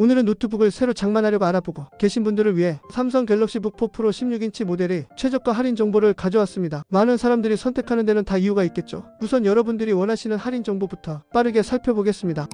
오늘은 노트북을 새로 장만하려고 알아보고 계신 분들을 위해 삼성 갤럭시 북 4 프로 16인치 모델의 최저가 할인 정보를 가져왔습니다. 많은 사람들이 선택하는 데는 다 이유가 있겠죠. 우선 여러분들이 원하시는 할인 정보부터 빠르게 살펴보겠습니다.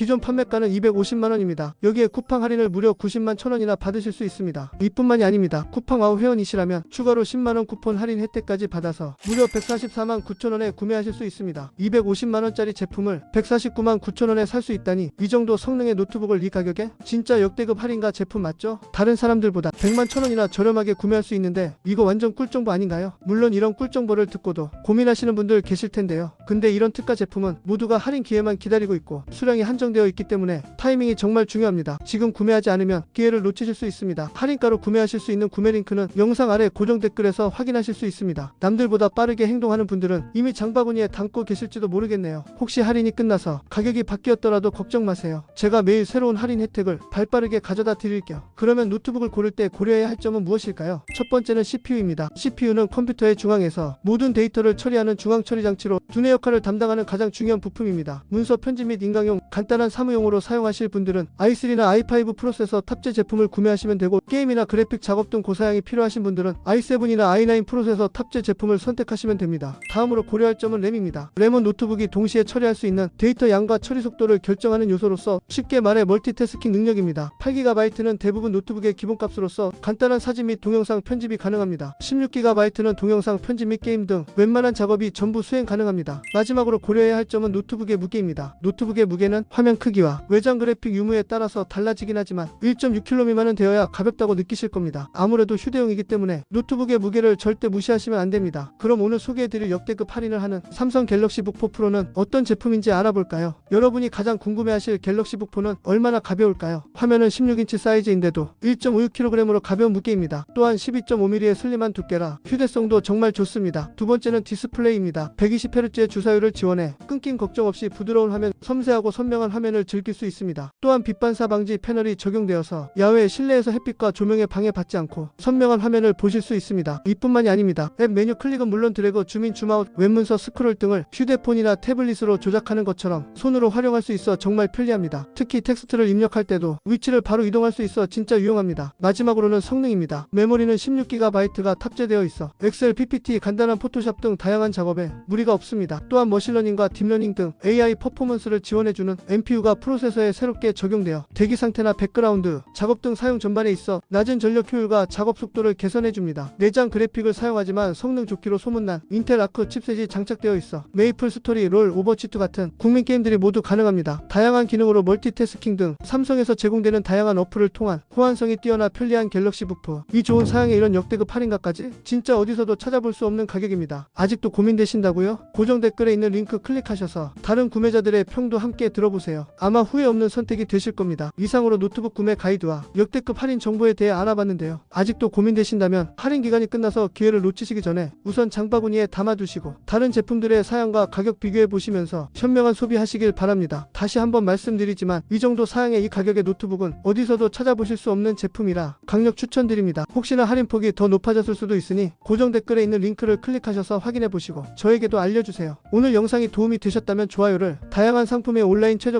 기존 판매가는 250만원입니다. 여기에 쿠팡 할인을 무려 90만 천원이나 받으실 수 있습니다. 이뿐만이 아닙니다. 쿠팡 와우 회원이시라면 추가로 10만원 쿠폰 할인 혜택까지 받아서 무려 144만 9천원에 구매하실 수 있습니다. 250만원짜리 제품을 149만 9천원에 살 수 있다니 이 정도 성능의 노트북을 이 가격에? 진짜 역대급 할인가 제품 맞죠? 다른 사람들보다 100만 천원이나 저렴하게 구매할 수 있는데 이거 완전 꿀정보 아닌가요? 물론 이런 꿀정보를 듣고도 고민하시는 분들 계실 텐데요. 근데 이런 특가 제품은 모두가 할인 기회만 기다리고 있고 수량이 한정 되어 있기 때문에 타이밍이 정말 중요합니다. 지금 구매하지 않으면 기회를 놓치실 수 있습니다. 할인가로 구매하실 수 있는 구매 링크는 영상 아래 고정 댓글에서 확인하실 수 있습니다. 남들보다 빠르게 행동하는 분들은 이미 장바구니에 담고 계실지도 모르겠네요. 혹시 할인이 끝나서 가격이 바뀌었더라도 걱정 마세요. 제가 매일 새로운 할인 혜택을 발빠르게 가져다 드릴게요. 그러면 노트북을 고를 때 고려해야 할 점은 무엇일까요? 첫 번째는 CPU입니다. CPU는 컴퓨터의 중앙에서 모든 데이터를 처리하는 중앙 처리 장치로 두뇌 역할을 담당하는 가장 중요한 부품입니다. 문서 편집 및 인강용 간단 한 사무용으로 사용하실 분들은 i3나 i5 프로세서 탑재 제품을 구매하시면 되고 게임이나 그래픽 작업 등 고사양이 필요하신 분들은 i7이나 i9 프로세서 탑재 제품을 선택하시면 됩니다. 다음으로 고려할 점은 램입니다. 램은 노트북이 동시에 처리할 수 있는 데이터 양과 처리 속도를 결정하는 요소로서 쉽게 말해 멀티태스킹 능력입니다. 8GB는 대부분 노트북의 기본값으로서 간단한 사진 및 동영상 편집이 가능합니다. 16GB는 동영상 편집 및 게임 등 웬만한 작업이 전부 수행 가능합니다. 마지막으로 고려해야 할 점은 노트북의 무게입니다. 노트북의 무게는 화면 크기와 외장 그래픽 유무에 따라서 달라지긴 하지만 1.6kg 미만은 되어야 가볍다고 느끼실 겁니다. 아무래도 휴대용이기 때문에 노트북의 무게를 절대 무시하시면 안 됩니다. 그럼 오늘 소개해드릴 역대급 할인을 하는 삼성 갤럭시 북 4 프로는 어떤 제품인지 알아볼까요? 여러분이 가장 궁금해하실 갤럭시 북 4는 얼마나 가벼울까요? 화면은 16인치 사이즈인데도 1.56kg으로 가벼운 무게입니다. 또한 12.5mm의 슬림한 두께라 휴대성도 정말 좋습니다. 두 번째는 디스플레이입니다. 120Hz의 주사율을 지원해 끊김 걱정 없이 부드러운 화면, 섬세하고 선명한 화면을 즐길 수 있습니다. 또한 빛 반사 방지 패널이 적용되어서 야외 실내에서 햇빛과 조명에 방해받지 않고 선명한 화면을 보실 수 있습니다. 이뿐만이 아닙니다. 앱 메뉴 클릭은 물론 드래그, 줌인, 줌아웃, 웹문서 스크롤 등을 휴대폰이나 태블릿으로 조작하는 것처럼 손으로 활용할 수 있어 정말 편리합니다. 특히 텍스트를 입력할 때도 위치를 바로 이동할 수 있어 진짜 유용합니다. 마지막으로는 성능입니다. 메모리는 16GB가 탑재되어 있어 엑셀, PPT, 간단한 포토샵 등 다양한 작업에 무리가 없습니다. 또한 머신러닝과 딥러닝 등 AI 퍼포먼스를 지원해주는 NPU가 프로세서에 새롭게 적용되어 대기 상태나 백그라운드, 작업 등 사용 전반에 있어 낮은 전력 효율과 작업 속도를 개선해줍니다. 내장 그래픽을 사용하지만 성능 좋기로 소문난 인텔 아크 칩셋이 장착되어 있어 메이플 스토리, 롤, 오버치트 같은 국민 게임들이 모두 가능합니다. 다양한 기능으로 멀티태스킹 등 삼성에서 제공되는 다양한 어플을 통한 호환성이 뛰어나 편리한 갤럭시 부프. 이 좋은 사양에 이런 역대급 할인가까지 진짜 어디서도 찾아볼 수 없는 가격입니다. 아직도 고민되신다고요? 고정 댓글에 있는 링크 클릭하셔서 다른 구매자들의 평도 함께 들어보세요. 아마 후회 없는 선택이 되실 겁니다. 이상으로 노트북 구매 가이드와 역대급 할인 정보에 대해 알아봤는데요. 아직도 고민되신다면 할인 기간이 끝나서 기회를 놓치시기 전에 우선 장바구니에 담아두시고 다른 제품들의 사양과 가격 비교해 보시면서 현명한 소비하시길 바랍니다. 다시 한번 말씀드리지만 이 정도 사양의 이 가격의 노트북은 어디서도 찾아보실 수 없는 제품이라 강력 추천드립니다. 혹시나 할인폭이 더 높아졌을 수도 있으니 고정 댓글에 있는 링크를 클릭하셔서 확인해 보시고 저에게도 알려주세요. 오늘 영상이 도움이 되셨다면 좋아요를 다양한 상품의 온라인 최저